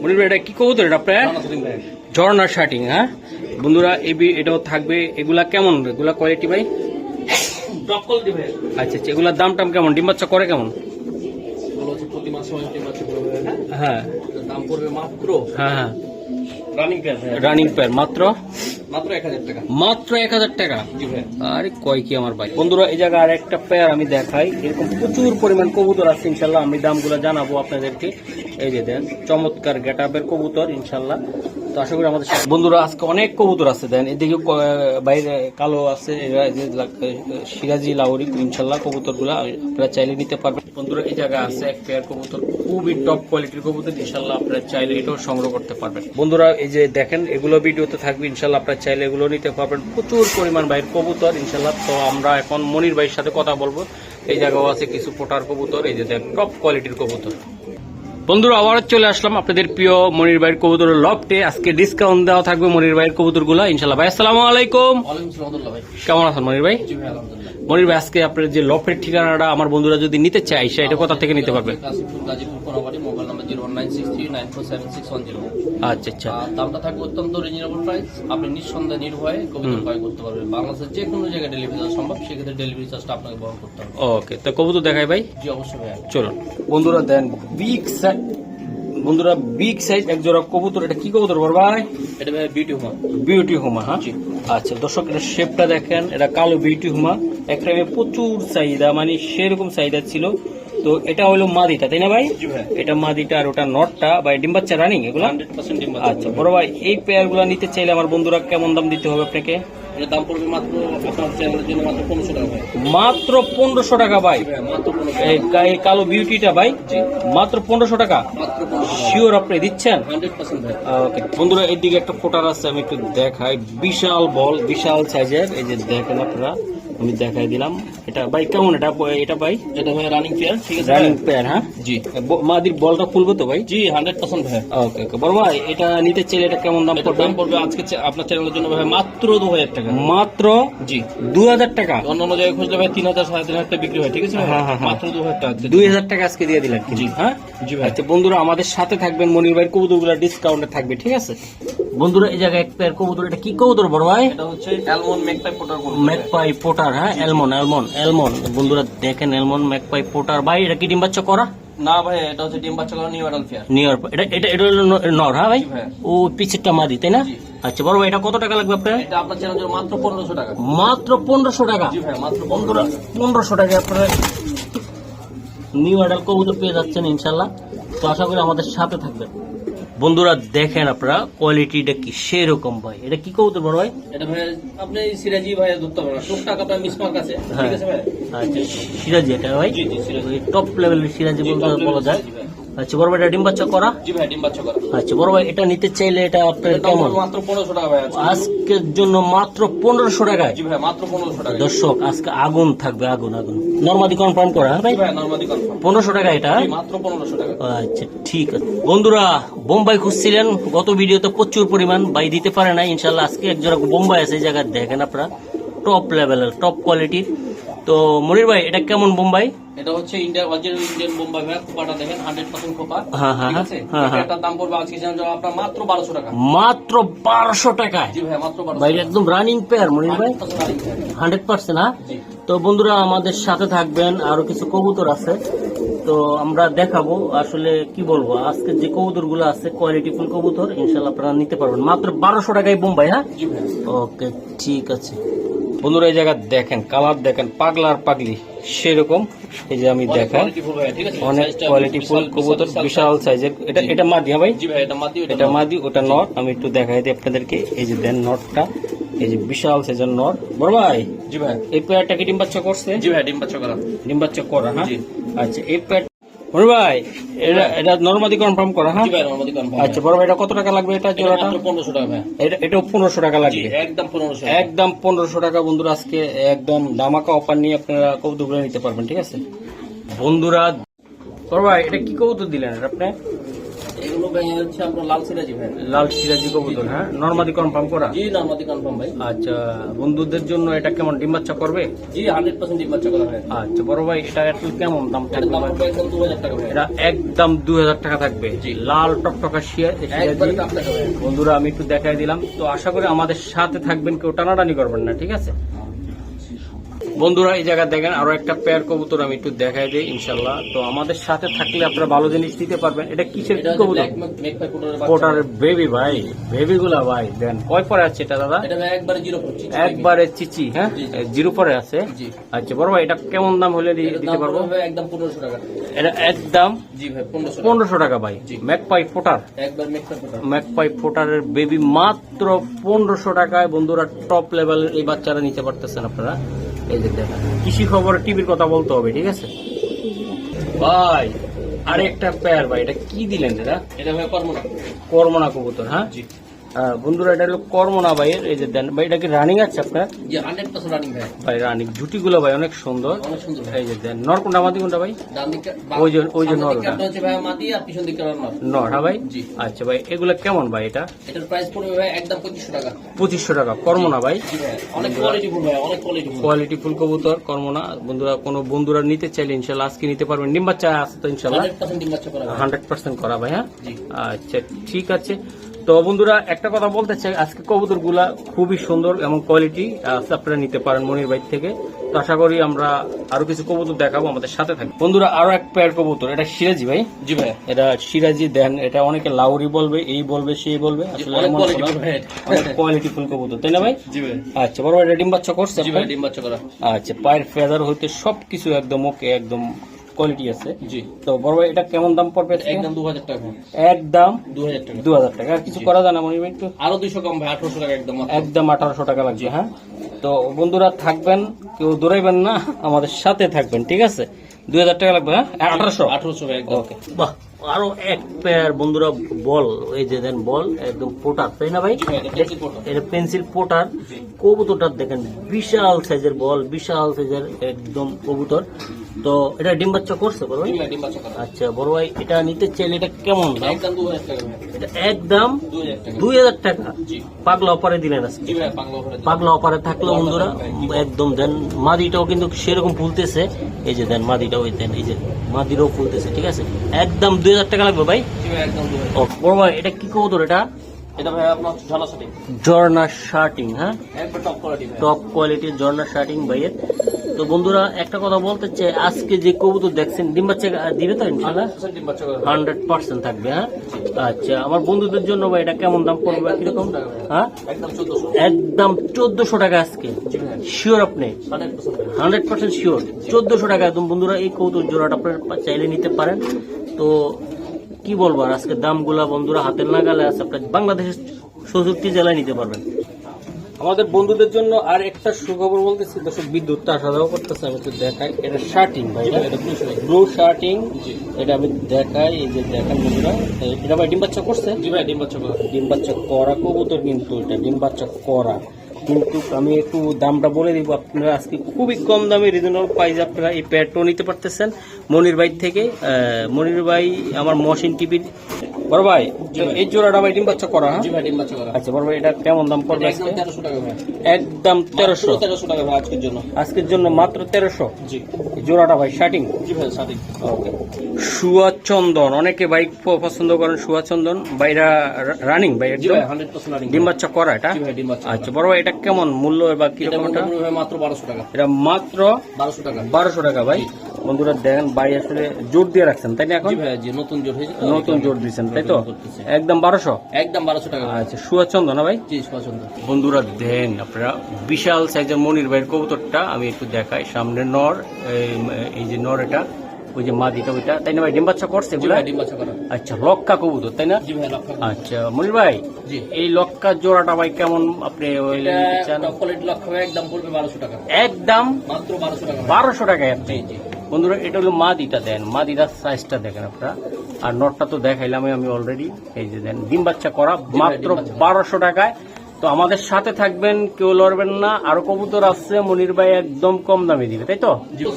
মনির ভাই এটা কি কবুতর এটা আপনার? ঝর্ণা শার্টিং হ্যাঁ? বন্ধুরা এটাও থাকবে এগুলা কেমন? এগুলা কোয়ালিটি ভাই? আচ্ছা আচ্ছা এগুলার দাম টাম কেমন? ডিম বাচ্চা করে কেমন? হ্যাঁ দাম পড়বে মাত্র হ্যাঁ হ্যাঁ। রানিং প্যাস রানিং পেয়ার মাত্র? মাত্র এক হাজার টাকা। মাত্র এক হাজার টাকা? আরে কয় কি আমার ভাই? বন্ধুরা এই জায়গায় আর একটা পেয়ার আমি দেখাই। এরকম প্রচুর পরিমাণ কবুতর আছে ইনশাল্লাহ আমি দামগুলো জানাব আপনাদেরকে। এই যে দেন। চমৎকার গেট গেটাপের কবুতর ইনশাল্লাহ তো আশা করি আমাদের বন্ধুরা, আজকে অনেক কবুতর আছে। দেন এদিকে বাইরে কালো আছে সিরাজি লাউরি ইনশাল্লাহ কবুতরগুলো আপনারা চাইলে নিতে পারবেন। বন্ধুরা, এই জায়গায় আছে এক পেয়ার কবুতর, খুবই টপ কোয়ালিটির কবুতর। ইনশাল্লাহ আপনারা চাইলে এটাও সংগ্রহ করতে পারবেন। বন্ধুরা, এই যে দেখেন, এগুলো ভিডিওতে থাকবে। ইনশাল্লাহ আপনারা চাইলে এগুলো নিতে পারবেন। প্রচুর পরিমাণ বাইরের কবুতর ইনশাল্লাহ তো আমরা এখন মনির ভাইয়ের সাথে কথা বলব। এই জায়গাও আছে কিছু পোটার কবুতর, এই যে দেখ টপ কোয়ালিটির কবুতর। বন্ধুরা আবার চলে আসলাম আপনাদের প্রিয় মনির ভাইয়ের কবুতর লফটে। আজকে ডিসকাউন্ট দেওয়া থাকবে মনির ভাইয়ের কবুতরগুলো ইনশাল্লাহ ভাই আসসালামু আলাইকুম। কেমন আছেন মনির ভাই? মনির ভাই আজকে আপনার যে লফের ঠিকানাটা আমার বন্ধুরা যদি নিতে চায় সেটা কোথা থেকে নিতে পারবে? Kashimpur Gazipur Konabari mobile nine six three nine four seven six one zero. আচ্ছা আচ্ছা। দামটা থাকবে অত্যন্ত রিজনেবল প্রাইস আপনি নিঃসন্দেহে নির্ভয়ে কবিতা ক্রয় করতে পারবেন। বাংলাদেশের যে কোনো জায়গায় ডেলিভারি দেওয়া সম্ভব। সেক্ষেত্রে ডেলিভারি চার্জটা আপনাকে বহন করতে হবে। ওকে তো কবুতর দেখাই ভাই। জি অবশ্যই ভাই চলুন। বন্ধুরা দেন বিগ সাইজ বন্ধুরা বিগ সাইজ এক জোড়া কবুতর এটা কি কবুতর বল ভাই? এটা ভাই বিউটি হোমা বিউটি হুমা হ্যাঁ? আচ্ছা দর্শক এটা শেপটা দেখেন এটা কালো বিউটি হুমা একটা প্রচুর চাহিদা মানে সেরকম চাহিদা ছিল। তো এটা হলো মাদিটা তাই না ভাই? এটা মাদিটা আর ওটা নটটা বা ডিম বাচ্চা রানিং এগুলো? আচ্ছা বড় ভাই এই পেয়ারগুলা নিতে চাইলে আমার বন্ধুরা কেমন দাম দিতে হবে আপনাকে? দাম পড়বে মাত্র মাত্র পনেরোশো টাকা ভাই। এই কালো বিউটিটা ভাই মাত্র পনেরোশো টাকা? শিওর আপনি দিচ্ছেন? বন্ধুরা এদিকে একটা ফোটার আছে আমি একটু দেখাই। বিশাল বল বিশাল সাইজের এই যে দেখেন আপনারা। আমি দেখাই দিলাম। এটা ভাই কেমন এটা? এটা ভাই এটা ভাই? রানিং পেয়ার ঠিক আছে। রানিং পেয়ার হ্যাঁ? জি। মাদির বলটা খুলবো তো ভাই? জি হান্ড্রেড পার্সেন্ট ভাই। ওকে ওকে বড় ভাই এটা নিতে চাইলে এটা কেমন দাম পড়বে? দাম পড়বে আজকে আপনার চ্যানেলের জন্য ভাই মাত্র দু হাজার টাকা। মাত্র জি। দু হাজার টাকা? অন্য অন্য জায়গায় খুঁজলে ভাই তিন হাজার সাড়ে তিন হাজার টাকা বিক্রি হয় ঠিক আছে হ্যাঁ, হ্যাঁ, হ্যাঁ। মাত্র দু হাজার টাকা দুই হাজার টাকা আজকে দিয়ে দিলেন জি। হ্যাঁ? জি ভাই। আচ্ছা বন্ধুরা আমাদের সাথে থাকবেন মনির ভাইয়ের কবুতরগুলো ডিসকাউন্টে থাকবে ঠিক আছে? বন্ধুরা এই জায়গায় এক পেয়ার কবুতর এটা কি কবুতর বড় ভাই? এটা হচ্ছে অ্যালমন্ড মেকটাই পোটার ম্যাকপাই পোটার হ্যাঁ? এলমন এলমন এলমন বন্ধুরা দেখেন এলমন ম্যাকপাই পোটার ভাই এটা কি ডিম বাচ্চা করা? না ভাই এটা হচ্ছে ডিম বাচ্চা করা নিউ অ্যাডাল ফেয়ার নিউ এটা এটা এটা নর হ্যাঁ ভাই? ও পিছেরটা মাদি তাই না? আচ্ছা বড় ভাই এটা কত টাকা লাগবে আপনার? এটা আপনার চ্যানেলের মাত্র পনেরোশো টাকা। মাত্র টাকা? জি ভাই মাত্র বন্ধুরা পনেরোশো টাকা আপনারা নিউ অ্যাডাল কবুতর পেয়ে যাচ্ছেন ইনশাল্লাহ। তো আশা করি আমাদের সাথে থাকবেন। বন্ধুরা দেখেন আপনারা কোয়ালিটিটা কি সেরকম ভাই? এটা কি কবুতর বড় ভাই? এটা ভাই আপনি সিরাজি ভাই ধরতে পারবেন টুকটাক আপনার মিসমার্ক আছে। ঠিক আছে ভাই? আচ্ছা সিরাজি এটা ভাই? জি জি সিরাজি। টপ লেভেলের সিরাজি বলতে বলা যায়। আচ্ছা বড় ভাই এটা ডিম বাচ্চা করা? জি ভাই ডিম বাচ্চা করা। আচ্ছা বড় ভাই এটা নিতে চাইলে এটা আপনার কেমন? মাত্র পনেরোশো টাকা ভাই আজকের জন্য মাত্র পনেরোশো টাকায়? জি ভাই মাত্র পনেরোশো টাকা দর্শক আজকে আগুন থাকবে আগুন আগুন। নর্মাদি কনফার্ম করা হ্যাঁ ভাই? ভাই নর্মালি কনফার্ম পনেরোশো টাকা এটা? মাত্র পনেরোশো টাকা। আচ্ছা ঠিক আছে। বন্ধুরা বোম্বাই খুঁজছিলেন গত ভিডিওতে প্রচুর পরিমাণ বাই দিতে পারে না ইনশাল্লাহ আজকে এক জোড়া বোম্বাই আছে এই জায়গায় দেখেন আপনারা। টপ লেভেলের টপ কোয়ালিটির তো মনির ভাই এটা কেমন বোম্বাই? এটা হচ্ছে ইন্ডিয়া অরিজিনাল ইন্ডিয়ান বোম্বাই ভাই খোপাটা দেখেন হান্ড্রেড পার্সেন্ট খোপা। হ্যাঁ, হ্যাঁ, ঠিক আছে? হ্যাঁ, হ্যাঁ। এটার দাম পড়বে আজকে চ্যানেল আপনার মাত্র বারোশো টাকা। মাত্র বারোশো টাকায়? জি ভাই মাত্র বারোশো ভাই একদম রানিং পেয়ার মনির ভাই। হান্ড্রেড পার্সেন্ট হ্যাঁ? জি। তো বন্ধুরা আমাদের সাথে থাকবেন আরও কিছু কবুতর আছে। তো আমরা দেখাবো আসলে কি বলব আজকে যে কবুতরগুলো আছে কোয়ালিটি ফুল কবুতর ইনশাল্লাহ আপনারা নিতে পারবেন। মাত্র বারোশো টাকায় বোম্বাই হ্যাঁ? ওকে ঠিক আছে। বন্ধুরা এই জায়গা দেখেন কালার দেখেন পাগলার পাগলি সেরকম। এই যে আমি আছে? অনেক কোয়ালিটি ফুল কবুতর বিশাল সাইজের। এটা এটা মাদি হ্যাঁ ভাই? এটা মাদি ওটা নট। আমি একটু দেখাই দিই আপনাদেরকে। এই যে দেন নটটা এই যে বিশাল সাইজের নট। বড় ভাই জি ভাই। এই পেয়ারটা কি ডিম বাচ্চা করছে? জি ভাই ডিম বাচ্চা করা। ডিম বাচ্চা করা হ্যাঁ? আচ্ছা এই পেয়ার বড় ভাই এটা এটা নর্মাদি কনফার্ম করা হ্যাঁ? আচ্ছা বড় ভাই এটা কত টাকা লাগবে এটা জোড়াটা? পনেরোশো টাকা এটা এটাও পনেরোশো টাকা লাগবে। একদম পনেরোশো একদম পনেরোশো টাকা বন্ধুরা আজকে একদম দামাকা অফার নিয়ে আপনারা নিতে পারবেন ঠিক আছে? বন্ধুরা বড় ভাই এটা কি কৌতুক দিলেন আপনি? এগুলো হচ্ছে আপনার লাল সিরাজি ভাই। লাল সিরাজি কবুতর হ্যাঁ? নর্মাদি কনফার্ম করা? জি নর্মাদি কনফার্ম ভাই। আচ্ছা বন্ধুদের জন্য এটা কেমন ডিম বাচ্চা করবে? জি হান্ড্রেড পার্সেন্ট ডিম বাচ্চা করা হয় আচ্ছা বড় ভাই এটা একটু কেমন দাম? পড়বে একদম দু হাজার টাকা এটা থাকবে। জি। লাল টকটকা সিরাজি বন্ধুরা আমি একটু দেখাই দিলাম। তো আশা করি আমাদের সাথে থাকবেন কেউ টানাটানি করবেন না ঠিক আছে? বন্ধুরা এই জায়গা দেখেন আরও একটা পেয়ার কবুতর আমি একটু দেখাই দিই ইনশাল্লাহ তো আমাদের সাথে থাকলে আপনারা ভালো জিনিস দিতে পারবেন। এটা কিসের কবুতর? কোটার বেবি ভাই বেবি গুলা ভাই দেন। কয় পরে আছে এটা দাদা? একবারে চিচি হ্যাঁ। জিরো পরে আছে? আচ্ছা বড় ভাই এটা কেমন দাম হলে দিতে পারব? একদম পনেরোশো টাকা। এটা একদম? পনেরোশো টাকা। ভাই। ম্যাকপাই ফোটার ম্যাকপাই ফোটারের বেবি মাত্র পনেরোশো টাকায়। বন্ধুরা টপ লেভেলের এই বাচ্চারা নিতে পারতেছেন আপনারা। এই যে দেখেন কৃষি খবর টিভির কথা বলতে হবে ঠিক আছে? ভাই আরেকটা পেয়ার ভাই এটা কি দিলেন এটা? এটা ভাই কর্ম না কর্মনা কবুতর হ্যাঁ? জি। হ্যাঁ, বন্ধুরা এটা হলো কর্মনা ভাইয়ের এই যে দেন ভাই এটা কি রানিং আছে আপনার? ভাই। রানিং ঝুটিগুলো ভাই অনেক সুন্দর। এই যে দেন নর কোনটা মাদি কোনটা ভাই? ওই যে- ওই যে রান্নার নর হ্যাঁ ভাই? আচ্ছা ভাই এগুলো কেমন ভাই এটা? এটার প্রাইস পড়বে ভাই একদম পঁচিশশো টাকা। পঁচিশশো টাকা কর্মনা ভাই? অনেক কোয়ালিটি ফুল ভাই অনেক কোয়ালিটি ফুল কোয়ালিটি ফুল কবুতর কর্মনা। বন্ধুরা কোনো বন্ধুরা নিতে চাইলে ইনশাল্লাহ আজকে নিতে পারবেন। ডিম বাচ্চা আছে তো ইনশাল্লাহ? হান্ড্রেড পার্সেন্ট করা ভাই। হ্যাঁ? আচ্ছা ঠিক আছে। তো বন্ধুরা একটা কথা বলতে চাই। আজকে কবুতরগুলা খুবই সুন্দর এবং কোয়ালিটি আপনারা নিতে পারেন মনির বাইর থেকে। তো আশা করি আমরা আরও কিছু কবুতর দেখাবো আমাদের সাথে থাকবে। বন্ধুরা আরও এক পেয়ার কবুতর এটা সিরাজি ভাই। জি ভাই। এটা সিরাজি দেন এটা অনেকে লাউরি বলবে এই বলবে সেই বলবে আসলে কোয়ালিটি ফুল কবুতর তাই না ভাই? জি ভাই। আচ্ছা বড় ভাই ডিম বাচ্চা করছে জি ভাই ডিম বাচ্চা করা। আচ্ছা পায়ের ফেদার হইতে সবকিছু একদম ওকে একদম কোয়ালিটি আছে। জি। তো বড় ভাই এটা কেমন দাম পড়বে একদম দু হাজার টাকা। একদম দু হাজার টাকা। দু হাজার টাকা। আর কিছু করা যায় না ভাই একটু? আরও দুইশো কম ভাই আঠারোশো টাকা একদম একদম আঠারোশো টাকা লাগবে হ্যাঁ? তো বন্ধুরা থাকবেন কেউ দৌড়াইবেন না আমাদের সাথে থাকবেন ঠিক আছে? দুই হাজার টাকা লাগবে হ্যাঁ? আঠারোশো? আঠারোশো একদম। ওকে বাহ। আরও এক পেয়ার বন্ধুরা বল এই যে দেন বল একদম পোটার তাই না ভাই। এটা পেন্সিল পোটার। কবুতরটা দেখেন বিশাল সাইজের বল বিশাল সাইজের একদম কবুতর। তো এটা ডিম বাচ্চা করছে বড় ভাই? আচ্ছা বড় ভাই এটা নিতে চাইলে এটা কেমন দাম? এটা একদম দুই হাজার টাকা। পাগলা অপারে দিলেন আজকে। পাগলা অপারে থাকল বন্ধুরা। একদম দেন মাদিটাও কিন্তু সেরকম ফুলতেছে। এই যে দেন মাদিটাও ওই দেন এই যে মাদিরও ফুলতেছে ঠিক আছে? একদম দুই হাজার টাকা লাগবে ভাই? ও বড় ভাই এটা কি কবুতর এটা? এটা ভাই আপনার ঝালা সাথে ঝর্ণা শার্টিং হ্যাঁ? টপ কোয়ালিটির ঝর্ণা শার্টিং ভাইয়ের। তো বন্ধুরা একটা কথা বলতে চাই আজকে যে কবুতর দেখছেন ডিম বাচ্চা দিবে তো ইনশাল্লাহ হান্ড্রেড পার্সেন্ট থাকবে হ্যাঁ? আচ্ছা আমার বন্ধুদের জন্য ভাই এটা কেমন দাম পড়বে কীরকম? হ্যাঁ? একদম চোদ্দশো। টাকা আজকে। শিওর আপনি? Hundred percent. শিওর চোদ্দশো টাকা একদম বন্ধুরা এই কৌতুক জোড়াটা আপনারা চাইলে নিতে পারেন। তো কি বলব আর আজকে দামগুলা বন্ধুরা হাতের নাগালে আছে আপনার বাংলাদেশের চৌষট্টি জেলায় নিতে পারবেন। আমাদের বন্ধুদের জন্য আর একটা সুখবর বলতেছি দর্শক বিদ্যুৎ সাদাও করতেছে আমি তো দেখাই। এটা শার্টিং ভাই এটা ব্লু শার্টিং এটা আমি দেখাই এই যে দেখান বন্ধুরা। এটা ভাই ডিম বাচ্চা করছে? জি ভাই ডিম বাচ্চা করা। ডিম বাচ্চা করা কবুতর কিন্তু এটা ডিম বাচ্চা করা। কিন্তু আমি একটু দামটা বলে দিব। আপনারা আজকে খুবই কম দামে রিজনেবল প্রাইস আপনারা এই প্যাডটাও নিতে পারতেছেন। মনির ভাই থেকে মনির ভাই আমার মশিন টিভির বড় ভাই এই জোড়াটা ভাই ডিম বাচ্চা করা হ্যাঁ? ভাই ডিম বাচ্চা করা। আচ্ছা বড় ভাই এটা কেমন দাম পড়বে একদম তেরোশো একদম তেরোশো। টাকা আজকের জন্য। আজকের জন্য মাত্র তেরোশো? জি। জোড়াটা ভাই শার্টিং ওকে সুয়াচন্দন অনেকে বাইক পছন্দ করেন সুয়াচন্দন। বাইরা রানিং ভাই ডিম বাচ্চা করা এটা? আচ্ছা বড় ভাই এটা কেমন মূল্য বা কীরকম এটা মাত্র বারোশো টাকা। এটা মাত্র বারোশো টাকা। বারোশো টাকা ভাই। বন্ধুরা দেখেন ভাই আসলে জোর দিয়ে রাখছেন তাই না এখন? জি ভাই নতুন জোর হয়েছে। নতুন জোর দিচ্ছেন তাই তো? একদম বারোশো? একদম বারোশো টাকা আচ্ছা সুয়াচন্দ না ভাই? জি বন্ধুরা দেন আপনারা বিশাল সাইজের মনির ভাইয়ের কবুতরটা আমি একটু দেখাই। সামনে নর এই- এই যে নর এটা ওই যে মাদিটা ওইটা তাই না ভাই? ডিম বাচ্চা করছে এগুলা? আচ্ছা লক্কা কবুতর তাই না? আচ্ছা মনির ভাই এই লক্কা জোড়াটা ভাই কেমন আপনি ওই একদম পড়বে বারোশো টাকা। একদম? মাত্র বারোশো টাকা বারোশো টাকায় আপনি? বন্ধুরা এটা হলো মাদিটা দেন। মা মাদিটার সাইজটা দেখেন আপনারা। আর নটটা তো দেখাইলাম আমি অলরেডি এই যে দেন ডিম বাচ্চা করা মাত্র। বারোশো টাকায়। তো আমাদের সাথে থাকবেন কেউ লড়বেন না আরও কবুতর আসছে মনির ভাই একদম কম দামে দিবে তাই তো?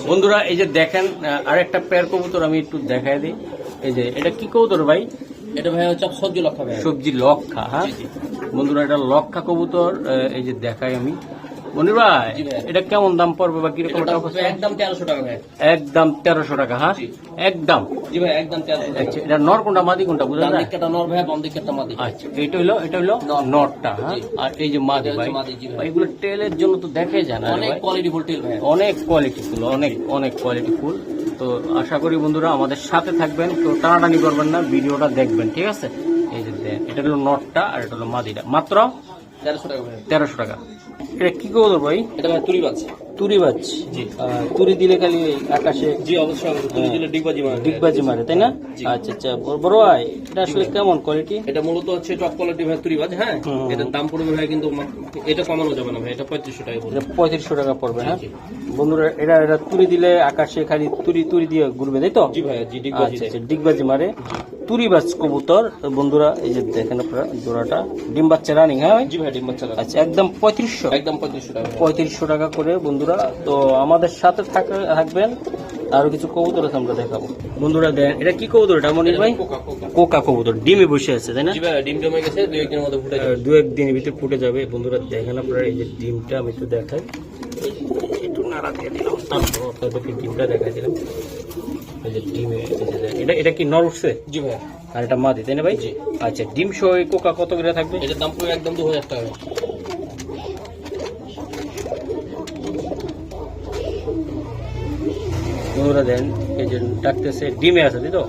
বন্ধুরা এই যে দেখেন আর একটা পেয়ার কবুতর আমি একটু দেখাই দিই। এই যে এটা কি কবুতর ভাই? এটা ভাই হচ্ছে সবজি লক্ষা ভাই। সবজি লক্ষা হ্যাঁ। বন্ধুরা এটা লক্ষা কবুতর এই যে দেখাই আমি। মনির ভাই এটা কেমন দাম পড়বে বা কীরকম? একদম তেরোশো টাকা ভাই। একদম তেরোশো টাকা হ্যাঁ? একদম। জি ভাই একদম তেরোশো আচ্ছা এটা নর কোনটা মাদি কোনটা বুঝা যায় দিকটা নর ভাই বাম দিকটা মাদি। আচ্ছা এটা হলো এটা হলো নর। নটটা হ্যাঁ? আর এই যে মাদি ভাই এগুলো টেলের জন্য তো দেখে যায় না অনেক কোয়ালিটি ফুল টেল ভাই। অনেক কোয়ালিটি ফুল অনেক অনেক কোয়ালিটি ফুল তো আশা করি বন্ধুরা আমাদের সাথে থাকবেন কেউ টানাটানি করবেন না ভিডিওটা দেখবেন ঠিক আছে? এই যে এটা হলো নটটা আর এটা হলো মাদিটা। মাত্র তেরোশো টাকা তেরোশো টাকা। এটা কি করব ভাই? এটা ভাই তুরি বাজ তুরি বাজ তুরি দিলে খালি আকাশে জি অবশ্যই তুরি দিলে ডিগবাজি মারে। ডিগবাজি মারে তাই না? আচ্ছা আচ্ছা বড়- ভাই এটা আসলে কেমন কোয়ালিটি এটা মূলত হচ্ছে টপ কোয়ালিটি ভাই তুরিবাজ হ্যাঁ? হুম। এটার দাম পড়বে ভাই কিন্তু এটা কমানো যাবে না ভাই এটা পঁয়ত্রিশশো টাকা পড়বে। পঁয়ত্রিশশো টাকা পড়বে হ্যাঁ? বন্ধুরা এটা এটা তুরি দিলে আকাশে খালি তুরি তুরি দিয়ে ঘুরবে তাই তো? জি ভাই জি ডিগবাজি আচ্ছা আচ্ছা ডিগবাজি মারে। তুরিবাজ কবুতর বন্ধুরা এই যে দেখেন আপনারা জোড়াটা। ডিম বাচ্চা রানিং হ্যাঁ জি ভাই ডিম বাচ্চা আচ্ছা একদম পঁয়ত্রিশশো। একদম পঁয়ত্রিশশো টাকা। পঁয়ত্রিশশো টাকা করে বন্ধুরা তো আমাদের সাথে থাকবেন। আরও কিছু কবুতর আছে আমরা দেখাবো। বন্ধুরা দেন এটা কি কবুতর এটা মনির ভাই? কোকা কবুতর ডিমে বসে আছে তাই না? ডিম জমে গেছে দুই একদিনের মধ্যে ফুটে যাবে। দু একদিনের ভিতরে ফুটে যাবে। বন্ধুরা দেখেন আপনারা এই যে ডিমটা আমি একটু দেখাই। একটু নাড়া দিয়ে দিলাম। তারপর আপনাদেরকে ডিমটা দেখাই দিলাম এই যে ডিমে এই যে দেখেন। এটা এটা কি নর উঠছে? জি ভাই। আর এটা মাদি তাই না ভাই? জি। আচ্ছা ডিম সহ কোকা কত করে থাকবে? এটার দাম পড়বে একদম দু হাজার টাকা। বন্ধুরা দেন এই যে ডাকতেছে ডিমে আছে তাই তো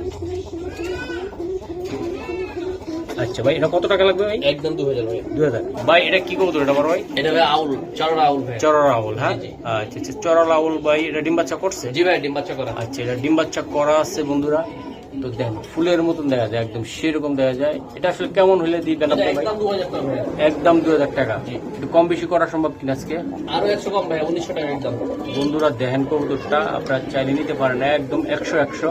আচ্ছা ভাই এটা কত টাকা লাগবে ভাই? একদম দু হাজার ভাই। দুই হাজার। ভাই এটা কি কবুতর এটা বড় ভাই? এটা ভাই আউল চারোটা আউল ভাই। আউল হ্যাঁ। আচ্ছা আচ্ছা চরলা আউল ভাই এটা ডিম বাচ্চা করছে? জি ভাই ডিম বাচ্চা করা। আচ্ছা এটা ডিম বাচ্চা করা আছে বন্ধুরা। তো দেন ফুলের মতন দেখা যায় একদম সেরকম দেখা যায়। এটা আসলে কেমন হলে দিবেন একদম দু হাজার টাকা। একটু কম বেশি করা সম্ভব কিনা আজকে? আরও একশো কম ভাই উনিশশো টাকা একদম। বন্ধুরা দেখেন কবুতরটা আপনারা চাইলে নিতে পারেন একদম একশো একশো।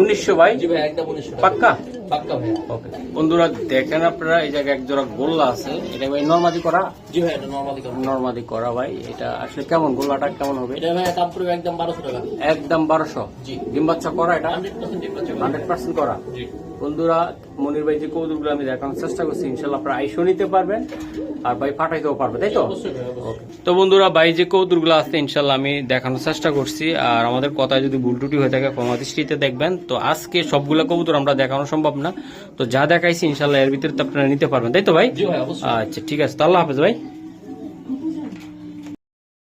উনিশশো ভাই? জি একদম উনিশশো পাক্কা? পাক্কা ভাই ওকে বন্ধুরা দেখেন আপনারা এই জায়গায় এক জোড়া গোল্লা আছে। এটা ভাই নর্মাদি করা? জি ভাই এটা নর্মালি করা। নর্মাদি করা ভাই। এটা আসলে কেমন গোল্লাটা কেমন হবে? এটা ভাই দাম পড়বে একদম বারোশো টাকা। একদম জি। ডিম বাচ্চা করা এটা? হান্ড্রেড পার্সেন্ট ডিম বাচ্চা করা। জি। বন্ধুরা মনির ভাই যে কৌতুকগুলো আমি দেখানোর চেষ্টা করছি ইনশাল্লাহ আপনারা আইসো নিতে পারবেন আর ভাই পাঠাইতেও পারবে তাই তো? তো বন্ধুরা ভাই যে কৌতুকগুলো আছে ইনশাল্লাহ আমি দেখানোর চেষ্টা করছি। আর আমাদের কথায় যদি ভুল ত্রুটি হয়ে থাকে ক্ষমা দৃষ্টিতে দেখবেন। তো আজকে সবগুলো কবুতর আমরা দেখানো সম্ভব না তো যা দেখাইছি ইনশাল্লাহ এর ভিতরে তো আপনারা নিতে পারবেন তাই তো ভাই? জি ভাই অবশ্যই। আচ্ছা ঠিক আছে তো আল্লাহ হাফেজ ভাই।